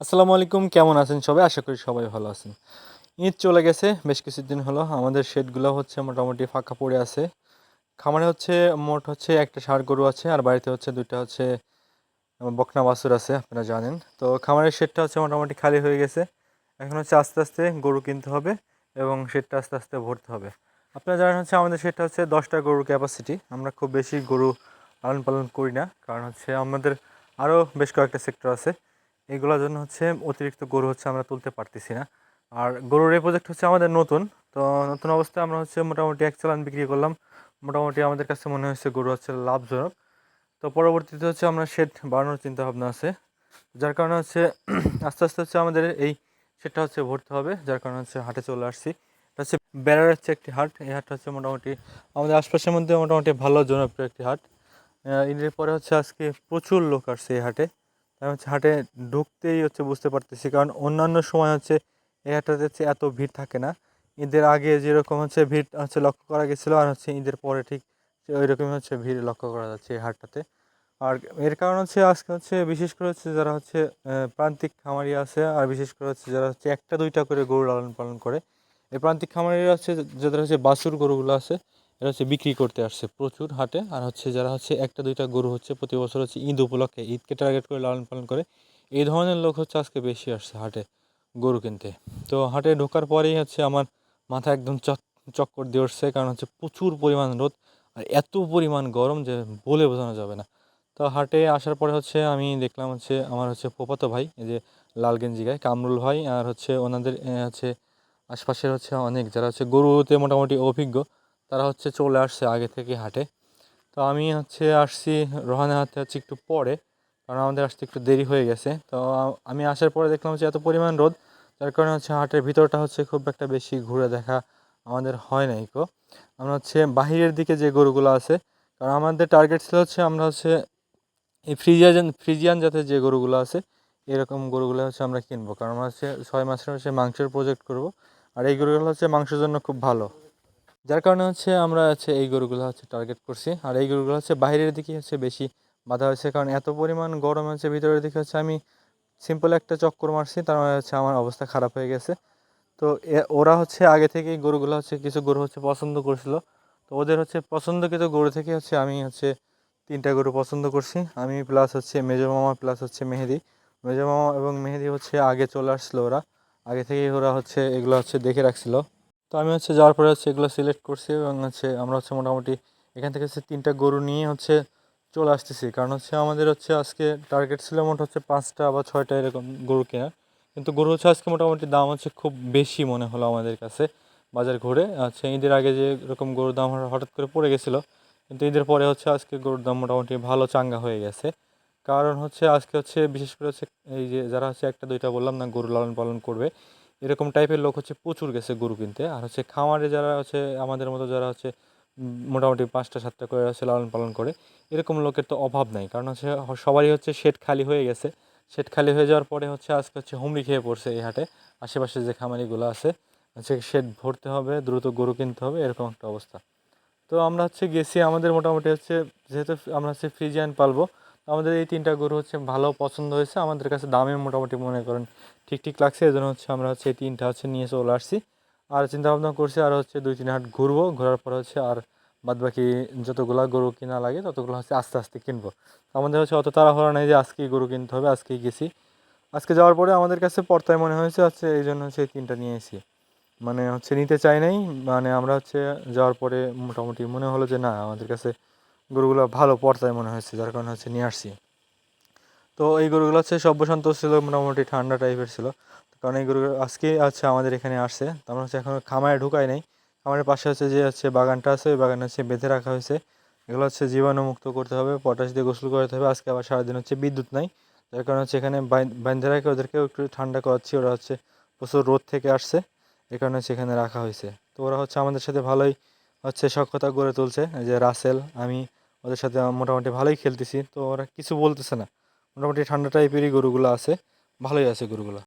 আসসালামু আলাইকুম, কেমন আছেন সবাই? আশা করি সবাই ভালো আছেন। ঈদ চলে গেছে, বেশ কিছুদিন হলো। আমাদের শেডগুলো হচ্ছে মোটামুটি ফাঁকা পড়ে আছে। খামারে হচ্ছে মোট হচ্ছে একটা ষাঁড় গরু আছে, আর বাড়িতে হচ্ছে দুইটা হচ্ছে বকনা বাছুর আছে, আপনারা জানেন। তো খামারের শেডটা হচ্ছে মোটামুটি খালি হয়ে গেছে। এখন হচ্ছে আস্তে আস্তে গরু কিনতে হবে এবং শেডটা আস্তে আস্তে ভরতে হবে। আপনারা জানেন হচ্ছে আমাদের শেডটা হচ্ছে দশটা গরুর ক্যাপাসিটি আমরা খুব বেশি গরু লালন পালন করি না, কারণ হচ্ছে আমাদের আরও বেশ কয়েকটা সেক্টর আছে। এগুলোর জন্য হচ্ছে অতিরিক্ত গরু হচ্ছে আমরা তুলতে পারতেছি না। আর গরুর এই প্রজেক্ট হচ্ছে আমাদের নতুন। তো নতুন অবস্থায় আমরা হচ্ছে মোটামুটি এক চালান বিক্রি করলাম। মোটামুটি আমাদের কাছে মনে হয়েছে গরু হচ্ছে লাভজনক। তো পরবর্তীতে হচ্ছে আমরা শেড বাড়ানোর চিন্তা ভাবনা আছে। যার কারণে হচ্ছে আস্তে আস্তে হচ্ছে আমাদের এই শেডটা হচ্ছে ভরতে হবে। যার কারণে হচ্ছে হাটে চলে আসছি। এটা হচ্ছে বেড়ার হচ্ছে একটি হাট। এই হাটটা হচ্ছে মোটামুটি আমাদের আশপাশের মধ্যে মোটামুটি ভালো জনপ্রিয় একটি হাট। ঈদের পরে হচ্ছে আজকে প্রচুর লোক আসছে এই হাটে। আমি হচ্ছে হাটে ঢুকতেই হচ্ছে বুঝতে পারতেছি। কারণ অন্যান্য সময় হচ্ছে এই হাটটাতে হচ্ছে এত ভিড় থাকে না। ঈদের আগে যেরকম হচ্ছে ভিড় হচ্ছে লক্ষ্য করা গেছিল আর হচ্ছে ঈদের পরে ঠিক ওই রকমই হচ্ছে ভিড় লক্ষ্য করা যাচ্ছে এই হাটটাতে। আর এর কারণ হচ্ছে আজকে হচ্ছে বিশেষ করে হচ্ছে যারা হচ্ছে প্রান্তিক খামারি আছে আর বিশেষ করে হচ্ছে যারা হচ্ছে একটা দুইটা করে গরু লালন পালন করে, এই প্রান্তিক খামারিরা হচ্ছে যাদের হচ্ছে বাছুর গরুগুলো আছে এরা হচ্ছে বিক্রি করতে আসছে প্রচুর হাটে। আর হচ্ছে যারা হচ্ছে একটা, দুইটা গরু হচ্ছে প্রতি বছর হচ্ছে ঈদ উপলক্ষে ঈদকে টার্গেট করে লালন পালন করে, এই ধরনের লোক হচ্ছে আজকে বেশি আসছে হাটে গরু কিনতে। তো হাটে ঢোকার পরেই হচ্ছে আমার মাথা একদম চক, চক্কর দিয়ে উঠছে, কারণ হচ্ছে প্রচুর পরিমাণ রোদ আর এত পরিমাণ গরম যে বলে বোঝানো যাবে না। তো হাটে আসার পরে হচ্ছে আমি দেখলাম হচ্ছে আমার হচ্ছে পোপাতো ভাই, এই যে লাল গেঞ্জি গায়ে, কামরুল ভাই, আর হচ্ছে ওনাদের হচ্ছে আশপাশের হচ্ছে অনেক যারা হচ্ছে গরুতে মোটামুটি অভিজ্ঞ তারা হচ্ছে চলে আসছে আগে থেকে হাটে। তো আমি হচ্ছে আসছি রোহানের হাতে হচ্ছে একটু পরে, কারণ আমাদের আসতে একটু দেরি হয়ে গেছে। তো আমি আসার পরে দেখলাম হচ্ছে এত পরিমাণ রোদ, যার কারণে হচ্ছে হাটের ভিতরটা হচ্ছে খুব একটা বেশি ঘুরে দেখা আমাদের হয় নাই কো আমরা হচ্ছে বাহিরের দিকে যে গরুগুলো আছে, কারণ আমাদের টার্গেট ছিল হচ্ছে আমরা হচ্ছে এই ফ্রিজিয়ান ফ্রিজিয়ান জাতের যে গরুগুলো আছে, এরকম গরুগুলো হচ্ছে আমরা কিনবো। কারণ আমরা হচ্ছে ছয় মাসের হচ্ছে মাংসের প্রজেক্ট করব, আর এই গরুগুলো হচ্ছে মাংসের জন্য খুব ভালো। যার কারণে হচ্ছে আমরা হচ্ছে এই গরুগুলো হচ্ছে টার্গেট করছি। আর এই গরুগুলো হচ্ছে বাইরের দিকে হচ্ছে বেশি বাধা হয়েছে। কারণ এত পরিমাণ গরম হচ্ছে, ভিতরের দিকে হচ্ছে আমি সিম্পল একটা চক্কর মারছি, তার মানে হচ্ছে আমার অবস্থা খারাপ হয়ে গেছে। তো ওরা হচ্ছে আগে থেকেই গরুগুলো হচ্ছে কিছু গরু হচ্ছে পছন্দ করছিল। তো ওদের হচ্ছে পছন্দকৃত গরু থেকে হচ্ছে আমি হচ্ছে তিনটা গরু পছন্দ করছি। আমি প্লাস হচ্ছে মেজো মামা প্লাস হচ্ছে মেহেদি। মেজো মামা এবং মেহেদি হচ্ছে আগে চলে আসছিল ওরা। আগে থেকেই ওরা হচ্ছে এগুলো হচ্ছে দেখে রাখছিল। তো আমি হচ্ছে যাওয়ার পরে হচ্ছে এগুলো সিলেক্ট করছি এবং হচ্ছে আমরা হচ্ছে মোটামুটি এখান থেকে হচ্ছে তিনটা গরু নিয়ে হচ্ছে চলে আসতেছি। কারণ হচ্ছে আমাদের হচ্ছে আজকে টার্গেট ছিল মোট হচ্ছে পাঁচটা বা ছয়টা এরকম গরু কেনার। কিন্তু গরু হচ্ছে আজকে মোটামুটি দাম হচ্ছে খুব বেশি মনে হলো আমাদের কাছে বাজার ঘুরে। আচ্ছা ঈদের আগে যে এরকম গরুর দাম হঠাৎ করে পড়ে গেছিল। কিন্তু ঈদের পরে হচ্ছে আজকে গরুর দাম মোটামুটি ভালো চাঙ্গা হয়ে গেছে। কারণ হচ্ছে আজকে হচ্ছে বিশেষ করে হচ্ছে এই যে যারা হচ্ছে একটা দুইটা বললাম না গরু লালন পালন করবে এরকম টাইপের লোক হচ্ছে প্রচুর গেছে গরু কিনতে। আর হচ্ছে খামারে যারা হচ্ছে, আমাদের মতো যারা হচ্ছে মোটামুটি পাঁচটা, সাতটা করে হচ্ছে লালন পালন করে, এরকম লোকের তো অভাব নাই। কারণ হচ্ছে সবারই হচ্ছে শেড খালি হয়ে গেছে। শেড খালি হয়ে যাওয়ার পরে হচ্ছে আজকে হচ্ছে হুমড়ি খেয়ে পড়ছে এই হাটে। আশেপাশে যে খামারিগুলো আছে, হচ্ছে শেড ভরতে হবে, দ্রুত গরু কিনতে হবে, এরকম একটা অবস্থা। তো আমরা হচ্ছে গেছি, আমাদের মোটামুটি হচ্ছে, যেহেতু আমরা হচ্ছে ফ্রিজিয়ান পালবো আমাদের এই তিনটা গরু হচ্ছে ভালো পছন্দ হয়েছে। আমাদের কাছে দামে মোটামুটি মনে করেন ঠিক ঠিক লাগছে, এই জন্য হচ্ছে আমরা হচ্ছে এই তিনটা হচ্ছে নিয়ে চলে আসছি। আর চিন্তা ভাবনা করছি আর হচ্ছে দুই তিন হাট ঘুরবো, ঘোরার পর হচ্ছে আর বাদ বাকি যতগুলা গরু কিনা লাগে ততগুলো হচ্ছে আস্তে আস্তে কিনবো। আমাদের হচ্ছে অত তাড়াহুড়া নেই যে আজকেই গরু কিনতে হবে, আজকেই গেছি। আজকে যাওয়ার পরে আমাদের কাছে পর্তায় মনে হয়েছে হচ্ছে এই জন্য হচ্ছে এই তিনটা নিয়ে এসেছি। মানে হচ্ছে নিতে চাই নাই মানে আমরা হচ্ছে যাওয়ার পরে মোটামুটি মনে হলো যে না, আমাদের কাছে গরুগুলো ভালো পর্তায় মনে হয়েছে, যার কারণে হচ্ছে নিয়ে আসছি। তো এই গরুগুলো হচ্ছে সব্যশান্ত ছিল, মোটামুটি ঠান্ডা টাইপের ছিল। কারণ এই গরুগুলো আজকে হচ্ছে আমাদের এখানে আসছে। আমরা হচ্ছে এখন খামারে ঢুকাই নাই। খামারের পাশে হচ্ছে যে হচ্ছে বাগানটা আছে, ওই বাগানে হচ্ছে বেঁধে রাখা হয়েছে। এগুলো হচ্ছে জীবাণুমুক্ত করতে হবে, পটাশ দিয়ে গোসল করতে হবে। আজকে আবার সারাদিন হচ্ছে বিদ্যুৎ নাই। যার কারণে হচ্ছে এখানে বেঁধে রাখে, ওদেরকেও একটু ঠান্ডা করাচ্ছি। ওরা হচ্ছে প্রচুর রোদ থেকে আসছে। এ কারণে হচ্ছে এখানে রাখা হয়েছে। তো ওরা হচ্ছে আমাদের সাথে ভালোই হচ্ছে সক্ষতা গড়ে তুলছে। যে রাসেল, আমি ওদের সাথে মোটামুটি ভালোই খেলতেছি, তো ওরা কিছু বলতেছে না। মোটামুটি ঠান্ডা টাইপেরই গরুগুলো আছে, ভালোই আছে গরুগুলো।